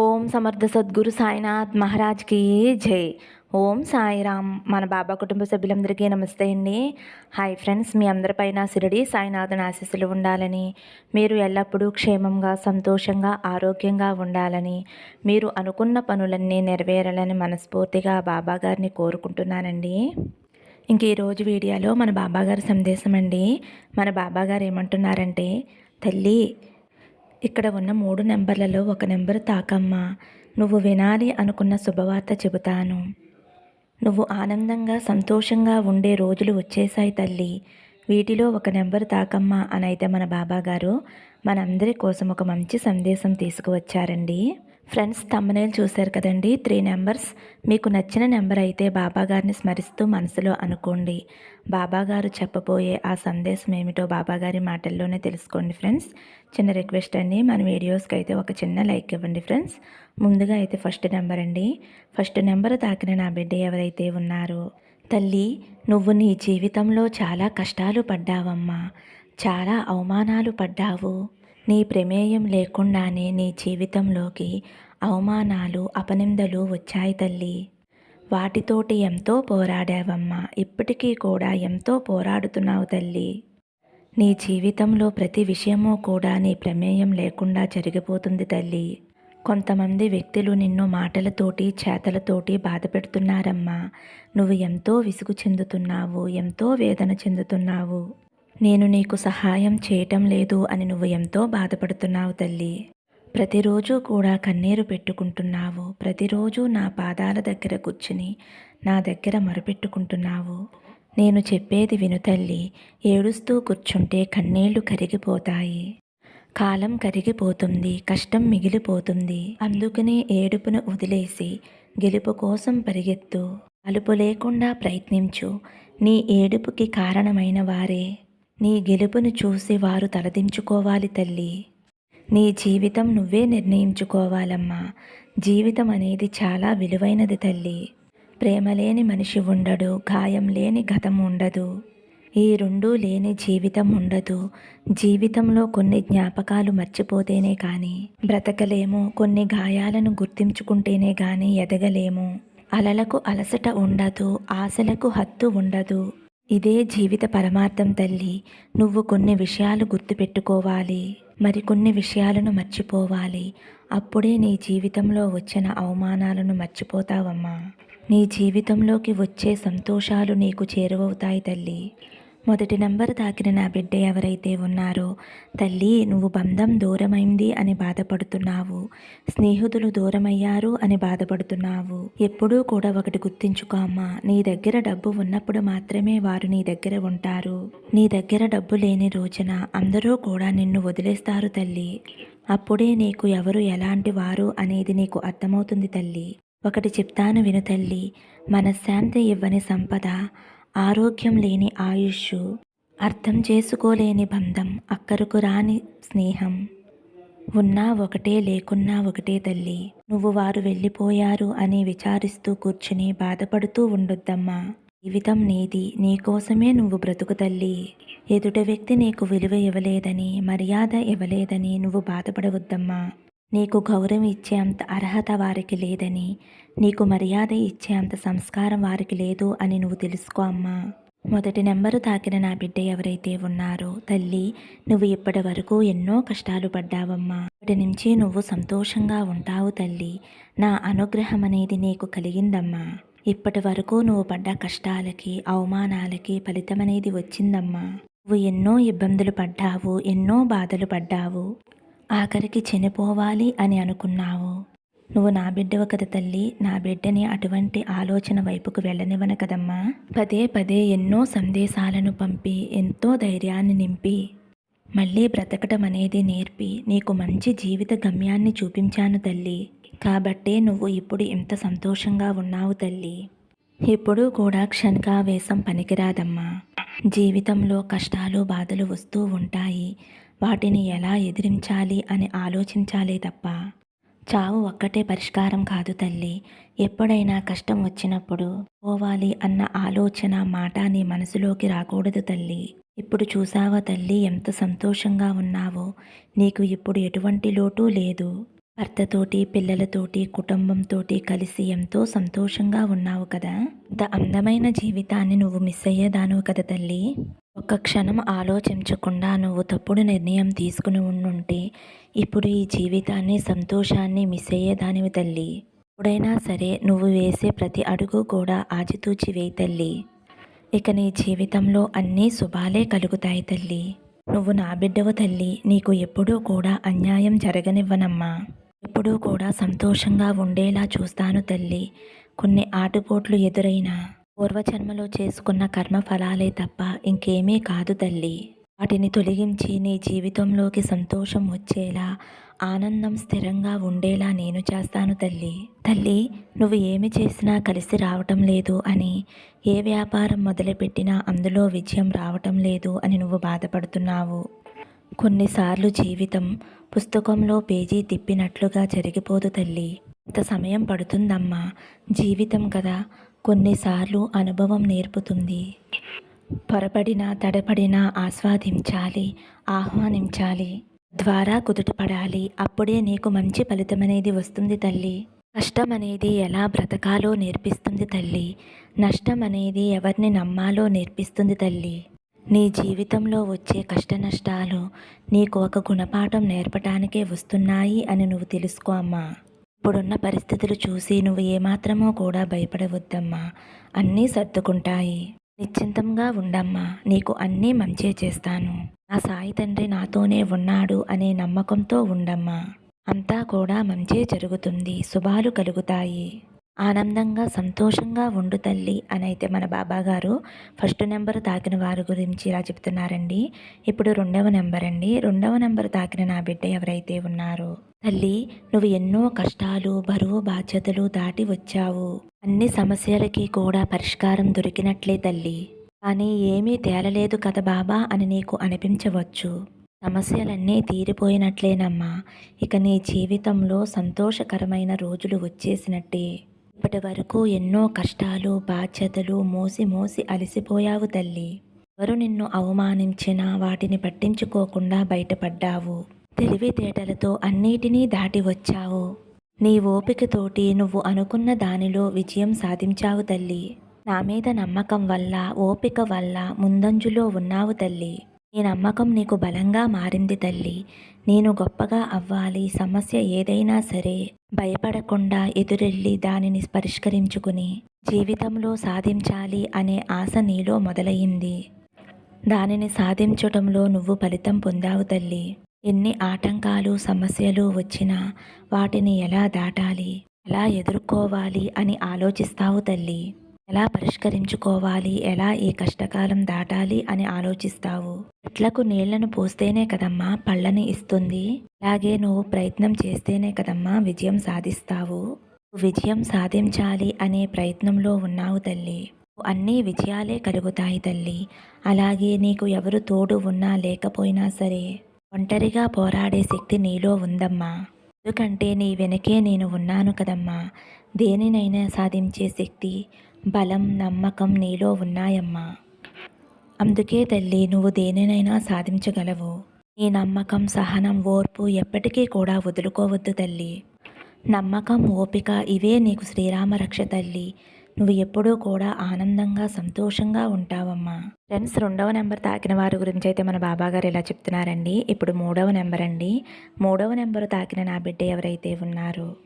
ఓం సమర్థ సద్గురు సాయినాథ్ మహారాజ్కి జై. ఓం సాయిరామ్. మన బాబా కుటుంబ సభ్యులందరికీ నమస్తే అండి. హాయ్ ఫ్రెండ్స్ మీ అందరిపైన సిరడి సాయినాథుని ఆశీస్సులు ఉండాలని మీరు ఎల్లప్పుడూ క్షేమంగా సంతోషంగా ఆరోగ్యంగా ఉండాలని మీరు అనుకున్న పనులన్నీ నెరవేరాలని మనస్ఫూర్తిగా బాబా గారిని కోరుకుంటున్నానండి. ఇంక ఈరోజు వీడియోలో మన బాబాగారి సందేశం అండి. మన బాబాగారు ఏమంటున్నారంటే తల్లి ఇక్కడ ఉన్న మూడు నెంబర్లలో ఒక నెంబర్ తాకమ్మా. నువ్వు వినాలి అనుకున్న శుభవార్త చెబుతాను. నువ్వు ఆనందంగా సంతోషంగా ఉండే రోజులు వచ్చేసాయి తల్లి. వీటిలో ఒక నెంబర్ తాకమ్మా అని అయితే మన బాబాగారు మనందరి కోసం ఒక మంచి సందేశం తీసుకువచ్చారండి. ఫ్రెండ్స్ తమ్మనేలు చూశారు కదండి? త్రీ నెంబర్స్ మీకు నచ్చిన నెంబర్ అయితే బాబాగారిని స్మరిస్తూ మనసులో అనుకోండి. బాబాగారు చెప్పబోయే ఆ సందేశం ఏమిటో బాబాగారి మాటల్లోనే తెలుసుకోండి ఫ్రెండ్స్. చిన్న రిక్వెస్ట్ అండి మన వీడియోస్కి అయితే ఒక చిన్న లైక్ ఇవ్వండి ఫ్రెండ్స్. ముందుగా అయితే ఫస్ట్ నెంబర్ అండి. ఫస్ట్ నెంబర్ తాకిన నా బిడ్డ ఎవరైతే ఉన్నారో. తల్లి నువ్వు నీ జీవితంలో చాలా కష్టాలు పడ్డావమ్మా. చాలా అవమానాలు పడ్డావు. నీ ప్రమేయం లేకుండానే నీ జీవితంలోకి అవమానాలు అపనిందలు వచ్చాయి తల్లి. వాటితోటి ఎంతో పోరాడావమ్మా. ఇప్పటికీ కూడా ఎంతో పోరాడుతున్నావు తల్లి. నీ జీవితంలో ప్రతి విషయము కూడా నీ ప్రమేయం లేకుండా జరిగిపోతుంది తల్లి. కొంతమంది వ్యక్తులు నిన్ను మాటలతోటి చేతలతోటి బాధ పెడుతున్నారమ్మా నువ్వు ఎంతో విసుగు చెందుతున్నావు ఎంతో వేదన చెందుతున్నావు. నేను నీకు సహాయం చేయటం లేదు అని నువ్వు ఎంతో బాధపడుతున్నావు తల్లి. ప్రతిరోజు కూడా కన్నీరు పెట్టుకుంటున్నావు. ప్రతిరోజు నా పాదాల దగ్గర కూర్చుని నా దగ్గర మొరపెట్టుకుంటున్నావు. నేను చెప్పేది విను తల్లి. ఏడుస్తూ కూర్చుంటే కన్నీళ్ళు కరిగిపోతాయి. కాలం కరిగిపోతుంది. కష్టం మిగిలిపోతుంది. అందుకనే ఏడుపును వదిలేసి గెలుపు కోసం పరిగెత్తు. అలుపు లేకుండా ప్రయత్నించు. నీ ఏడుపుకి కారణమైన వారే. నీ గెలుపును చూసి వారు తలదించుకోవాలి తల్లి. నీ జీవితం నువ్వే నిర్ణయించుకోవాలమ్మా. జీవితం అనేది చాలా విలువైనది తల్లి. ప్రేమ లేని మనిషి ఉండడు గాయం లేని గతం ఉండదు. ఈ రెండూ లేని జీవితం ఉండదు. జీవితంలో కొన్ని జ్ఞాపకాలు మర్చిపోతేనే కానీ బ్రతకలేము. కొన్ని గాయాలను గుర్తించుకుంటేనే కానీ ఎదగలేము. అలలకు అలసట ఉండదు ఆశలకు హత్తు ఉండదు. ఇదే జీవిత పరమార్థం తల్లి. నువ్వు కొన్ని విషయాలు గుర్తుపెట్టుకోవాలి. మరికొన్ని విషయాలను మర్చిపోవాలి. అప్పుడే నీ జీవితంలో వచ్చిన అవమానాలను మర్చిపోతావమ్మా. నీ జీవితంలోకి వచ్చే సంతోషాలు నీకు చేరువవుతాయి తల్లి. మొదటి నంబర్ తాకిన నా బిడ్డ ఎవరైతే ఉన్నారో తల్లి నువ్వు బంధం దూరమైంది అని బాధపడుతున్నావు. స్నేహితులు దూరమయ్యారు అని బాధపడుతున్నావు. ఎప్పుడూ కూడా ఒకటి గుర్తించుకో అమ్మా. నీ దగ్గర డబ్బు ఉన్నప్పుడు మాత్రమే వారు నీ దగ్గర ఉంటారు. నీ దగ్గర డబ్బు లేని రోజున అందరూ కూడా నిన్ను వదిలేస్తారు తల్లి. అప్పుడే నీకు ఎవరు ఎలాంటి వారు అనేది నీకు అర్థమవుతుంది తల్లి. ఒకటి చెప్తాను విను తల్లి. మనశ్శాంతి ఇవ్వని సంపద ఆరోగ్యం లేని ఆయుష్ అర్థం చేసుకోలేని బంధం అక్కరకు రాని స్నేహం. ఉన్నా ఒకటే లేకున్నా ఒకటే తల్లి. నువ్వు వారు వెళ్ళిపోయారు అని విచారిస్తూ కూర్చుని బాధపడుతూ ఉండొద్దమ్మా. జీవితం నీది నీకోసమే నువ్వు బ్రతుకు తల్లి. ఎదుట వ్యక్తి నీకు విలువ ఇవ్వలేదని మర్యాద ఇవ్వలేదని నువ్వు బాధపడవద్దమ్మా. నీకు గౌరవం ఇచ్చే అంత అర్హత వారికి లేదని నీకు మర్యాద ఇచ్చే అంత సంస్కారం వారికి లేదు అని నువ్వు తెలుసుకో అమ్మా. మొదటి నెంబరు తాకిన నా బిడ్డ ఎవరైతే ఉన్నారో తల్లి నువ్వు ఇప్పటి వరకు ఎన్నో కష్టాలు పడ్డావమ్మా. ఇప్పటి నుంచి నువ్వు సంతోషంగా ఉంటావు తల్లి. నా అనుగ్రహం అనేది నీకు కలిగిందమ్మా. ఇప్పటి వరకు నువ్వు పడ్డ కష్టాలకి అవమానాలకి ఫలితం అనేది వచ్చిందమ్మా. నువ్వు ఎన్నో ఇబ్బందులు పడ్డావు ఎన్నో బాధలు పడ్డావు. ఆఖరికి చనిపోవాలి అని అనుకున్నావు. నువ్వు నా బిడ్డవు కదా తల్లి. నా బిడ్డని అటువంటి ఆలోచన వైపుకు వెళ్ళనివ్వను కదమ్మా. పదే పదే ఎన్నో సందేశాలను పంపి ఎంతో ధైర్యాన్ని నింపి మళ్ళీ బ్రతకటం అనేది నేర్పి నీకు మంచి జీవిత గమ్యాన్ని చూపించాను తల్లి. కాబట్టే నువ్వు ఇప్పుడు ఎంత సంతోషంగా ఉన్నావు తల్లి. ఎప్పుడూ కూడా క్షణికావేశం పనికిరాదమ్మా. జీవితంలో కష్టాలు బాధలు వస్తూ ఉంటాయి. వాటిని ఎలా ఎదిరించాలి అని ఆలోచించాలే తప్ప. చావు ఒక్కటే పరిష్కారం కాదు తల్లి. ఎప్పుడైనా కష్టం వచ్చినప్పుడు పోవాలి అన్న ఆలోచన మాట నీ మనసులోకి రాకూడదు తల్లి. ఇప్పుడు చూసావా తల్లి ఎంత సంతోషంగా ఉన్నావో. నీకు ఇప్పుడు ఎటువంటి లోటు లేదు. భర్తతోటి పిల్లలతోటి కుటుంబంతోటి కలిసి ఎంతో సంతోషంగా ఉన్నావు కదా. ఇంత అందమైన జీవితాన్ని నువ్వు మిస్ అయ్యేదాను కదా తల్లి. ఒక్క క్షణం ఆలోచించకుండా నువ్వు తప్పుడు నిర్ణయం తీసుకుని ఉండుంటే ఇప్పుడు ఈ జీవితాన్ని సంతోషాన్ని మిస్ అయ్యేదానివి తల్లి. ఎప్పుడైనా సరే నువ్వు వేసే ప్రతి అడుగు కూడా ఆచితూచి వేయి తల్లి. ఇక నీ జీవితంలో అన్నీ శుభాలే కలుగుతాయి తల్లి. నువ్వు నా బిడ్డవు తల్లి. నీకు ఎప్పుడూ కూడా అన్యాయం జరగనివ్వనమ్మా. ఎప్పుడూ కూడా సంతోషంగా ఉండేలా చూస్తాను తల్లి. కొన్ని ఆటుపోట్లు ఎదురైనా పూర్వజన్మలో చేసుకున్న కర్మ ఫలాలే తప్ప ఇంకేమీ కాదు తల్లి. వాటిని తొలగించి నీ జీవితంలోకి సంతోషం వచ్చేలా ఆనందం స్థిరంగా ఉండేలా నేను చేస్తాను తల్లి. తల్లి నువ్వు ఏమి చేసినా కలిసి రావటం లేదు అని ఏ వ్యాపారం మొదలుపెట్టినా అందులో విజయం రావటం లేదు అని నువ్వు బాధపడుతున్నావు. కొన్నిసార్లు జీవితం పుస్తకంలో పేజీ తిప్పినట్లుగా జరిగిపోదు తల్లి. ఇంత సమయం పడుతుందమ్మా. జీవితం కదా కొన్నిసార్లు అనుభవం నేర్పుతుంది. పొరపడినా తడపడినా ఆస్వాదించాలి ఆహ్వానించాలి. ద్వారా కుదుటపడాలి. అప్పుడే నీకు మంచి ఫలితం అనేది వస్తుంది తల్లి. కష్టం అనేది ఎలా బ్రతకాలో నేర్పిస్తుంది తల్లి. నష్టం అనేది ఎవరిని నమ్మాలో నేర్పిస్తుంది తల్లి. నీ జీవితంలో వచ్చే కష్ట నష్టాలు నీకు ఒక గుణపాఠం నేర్పటానికే వస్తున్నాయి అని నువ్వు తెలుసుకో అమ్మా. ఇప్పుడున్న పరిస్థితులు చూసి నువ్వు ఏమాత్రమో కూడా భయపడవద్దమ్మా. అన్నీ సర్దుకుంటాయి. నిశ్చింతంగా ఉండమ్మా. నీకు అన్నీ మంచే చేస్తాను. నా సాయి తండ్రి నాతోనే ఉన్నాడు అనే నమ్మకంతో ఉండమ్మా. అంతా కూడా మంచే జరుగుతుంది. శుభాలు కలుగుతాయి. ఆనందంగా సంతోషంగా ఉండు తల్లి అని అయితే మన బాబాగారు ఫస్ట్ నెంబర్ తాకిన వారి గురించి ఇలా చెప్తున్నారండి. ఇప్పుడు రెండవ నెంబర్ అండి రెండవ నెంబర్ తాకిన నా బిడ్డ ఎవరైతే ఉన్నారో. తల్లి నువ్వు ఎన్నో కష్టాలు బరువు బాధ్యతలు దాటి వచ్చావు. అన్ని సమస్యలకి కూడా పరిష్కారం దొరికినట్లే తల్లి. కానీ ఏమీ తేలలేదు కదా బాబా అని నీకు అనిపించవచ్చు. సమస్యలన్నీ తీరిపోయినట్లేనమ్మా. ఇక నీ జీవితంలో సంతోషకరమైన రోజులు వచ్చేసినట్టే. ఇప్పటి వరకు ఎన్నో కష్టాలు బాధ్యతలు మోసి మోసి అలసిపోయావు తల్లి. ఎవరు నిన్ను అవమానించినా వాటిని పట్టించుకోకుండా బయటపడ్డావు. తెలివితేటలతో అన్నిటినీ దాటి వచ్చావు. నీ ఓపికతోటి నువ్వు అనుకున్న దానిలో విజయం సాధించావు తల్లి. నా మీద నమ్మకం వల్ల ఓపిక వల్ల ముందంజులో ఉన్నావు తల్లి. నీ నమ్మకం నీకు బలంగా మారింది తల్లి. నేను గొప్పగా అవ్వాలి సమస్య ఏదైనా సరే భయపడకుండా ఎదురెళ్ళి దానిని పరిష్కరించుకుని జీవితంలో సాధించాలి అనే ఆశ నీలో మొదలయ్యింది దానిని సాధించటంలో నువ్వు ఫలితం పొందావు తల్లి. ఎన్ని ఆటంకాలు సమస్యలు వచ్చినా వాటిని ఎలా దాటాలి ఎలా ఎదుర్కోవాలి అని ఆలోచిస్తావు తల్లి. ఎలా పరిష్కరించుకోవాలి ఎలా ఈ కష్టకాలం దాటాలి అని ఆలోచిస్తావు. చెట్లకు నీళ్ళను పోస్తేనే కదమ్మా పళ్ళని ఇస్తుంది. అలాగే నువ్వు ప్రయత్నం చేస్తేనే కదమ్మా విజయం సాధిస్తావు. విజయం సాధించాలి అనే ప్రయత్నంలో ఉన్నావు తల్లి. అన్నీ విజయాలే కలుగుతాయి తల్లి. అలాగే నీకు ఎవరు తోడు ఉన్నా లేకపోయినా సరే ఒంటరిగా పోరాడే శక్తి నీలో ఉందమ్మా. ఎందుకంటే నీ వెనకే నేను ఉన్నాను కదమ్మా. దేనినైనా సాధించే శక్తి బలం నమ్మకం నీలో ఉన్నాయమ్మా. అందుకే తల్లి నువ్వు దేనినైనా సాధించగలవు. నీ నమ్మకం సహనం ఓర్పు ఎప్పటికీ కూడా వదులుకోవద్దు తల్లి. నమ్మకం ఓపిక ఇవే నీకు శ్రీరామరక్ష తల్లి. నువ్వు ఎప్పుడూ కూడా ఆనందంగా సంతోషంగా ఉంటావమ్మా. ఫ్రెండ్స్ రెండవ నెంబర్ తాకిన వారి గురించి అయితే మన బాబా గారు ఇలా చెప్తున్నారండి. ఇప్పుడు మూడవ నెంబర్ అండి. మూడవ నెంబరు తాకిన నా బిడ్డ ఎవరైతే ఉన్నారు.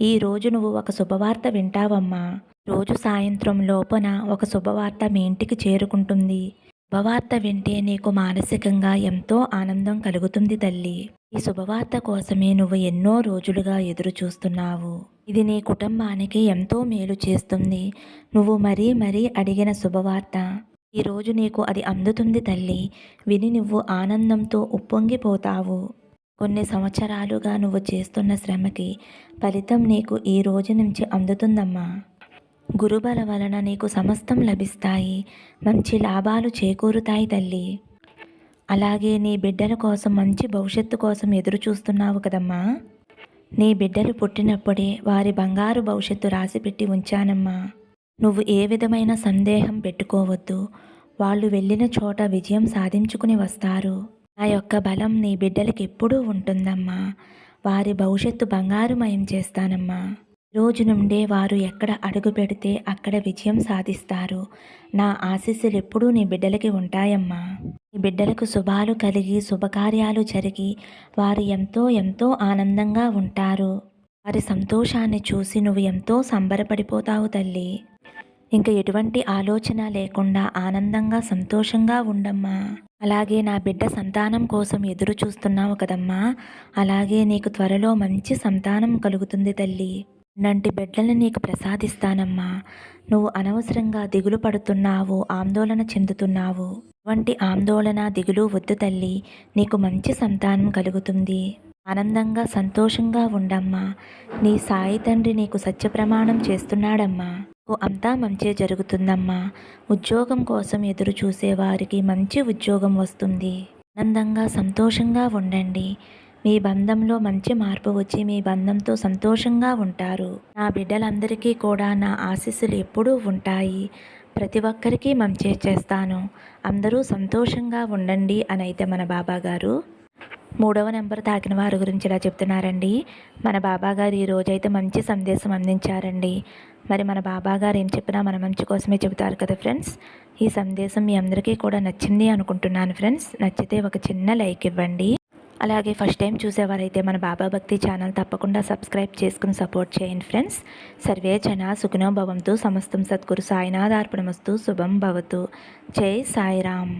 ఈ రోజు నువ్వు ఒక శుభవార్త వింటావమ్మా. రోజు సాయంత్రం లోపన ఒక శుభవార్త మీ ఇంటికి చేరుకుంటుంది. శుభవార్త వింటే నీకు మానసికంగా ఎంతో ఆనందం కలుగుతుంది తల్లి. ఈ శుభవార్త కోసమే నువ్వు ఎన్నో రోజులుగా ఎదురు చూస్తున్నావు ఇది నీ కుటుంబానికి ఎంతో మేలు చేస్తుంది. నువ్వు మరీ మరీ అడిగిన శుభవార్త. ఈరోజు నీకు అది అందుతుంది తల్లి. విని నువ్వు ఆనందంతో ఉప్పొంగిపోతావు. కొన్ని సంవత్సరాలుగా నువ్వు చేస్తున్న శ్రమకి ఫలితం నీకు ఈ రోజు నుంచి అందుతుందమ్మా. గురుబల వలన నీకు సమస్తం లభిస్తాయి. మంచి లాభాలు చేకూరుతాయి తల్లి. అలాగే నీ బిడ్డల కోసం మంచి భవిష్యత్తు కోసం ఎదురు చూస్తున్నావు కదమ్మా. నీ బిడ్డలు పుట్టినప్పుడే వారి బంగారు భవిష్యత్తు రాసిపెట్టి ఉంచానమ్మా. నువ్వు ఏ విధమైన సందేహం పెట్టుకోవద్దు. వాళ్ళు వెళ్ళిన చోట విజయం సాధించుకుని వస్తారు. నా యొక్క బలం నీ బిడ్డలకి ఎప్పుడూ ఉంటుందమ్మా. వారి భవిష్యత్తు బంగారుమయం చేస్తానమ్మా. రోజు నుండే వారు ఎక్కడ అడుగు పెడితే అక్కడ విజయం సాధిస్తారు. నా ఆశీస్సులు ఎప్పుడూ నీ బిడ్డలకి ఉంటాయమ్మా. బిడ్డలకు శుభాలు కలిగి శుభకార్యాలు జరిగి వారు ఎంతో ఎంతో ఆనందంగా ఉంటారు. వారి సంతోషాన్ని చూసి నువ్వు ఎంతో సంబరపడిపోతావు తల్లి. ఇంకా ఎటువంటి ఆలోచన లేకుండా ఆనందంగా సంతోషంగా ఉండమ్మా. అలాగే నా బిడ్డ సంతానం కోసం ఎదురు చూస్తున్నావు కదమ్మా. అలాగే నీకు త్వరలో మంచి సంతానం కలుగుతుంది తల్లి. నంటి బిడ్డలను నీకు ప్రసాదిస్తానమ్మా. నువ్వు అనవసరంగా దిగులు పడుతున్నావు ఆందోళన చెందుతున్నావు. వంటి ఆందోళన దిగులు వద్దు తల్లి. నీకు మంచి సంతానం కలుగుతుంది. ఆనందంగా సంతోషంగా ఉండమ్మా. నీ సాయి తండ్రి నీకు సత్యప్రమాణం చేస్తున్నాడమ్మా. నీకు అంతా మంచే జరుగుతుందమ్మా. ఉద్యోగం కోసం ఎదురు చూసేవారికి మంచి ఉద్యోగం వస్తుంది. ఆనందంగా సంతోషంగా ఉండండి. మీ బంధంలో మంచి మార్పు వచ్చి మీ బంధంతో సంతోషంగా ఉంటారు. నా బిడ్డలందరికీ కూడా నా ఆశీస్సులు ఎప్పుడూ ఉంటాయి. ప్రతి ఒక్కరికి మంచి చేస్తాను. అందరూ సంతోషంగా ఉండండి అని అయితే మన బాబా గారు మూడవ నెంబర్ తాకిన వారి గురించి ఇలా చెప్తున్నారండి. మన బాబా గారు అయితే మంచి సందేశం అందించారండి. మరి మన బాబా గారు ఏం చెప్పినా మన మంచి కోసమే చెబుతారు కదా ఫ్రెండ్స్? ఈ సందేశం మీ అందరికీ కూడా నచ్చింది అనుకుంటున్నాను ఫ్రెండ్స్. నచ్చితే ఒక చిన్న లైక్ ఇవ్వండి. అలాగే ఫస్ట్ టైం చూసేవారైతే మన బాబా భక్తి ఛానల్ తప్పకుండా సబ్స్క్రైబ్ చేసుకుని సపోర్ట్ చేయండి ఫ్రెండ్స్. సర్వే జన సుఖనో భవంతు సమస్తం సద్గురు సాయినాథార్పణమస్తు శుభం భవతు. జై సాయిరామ్.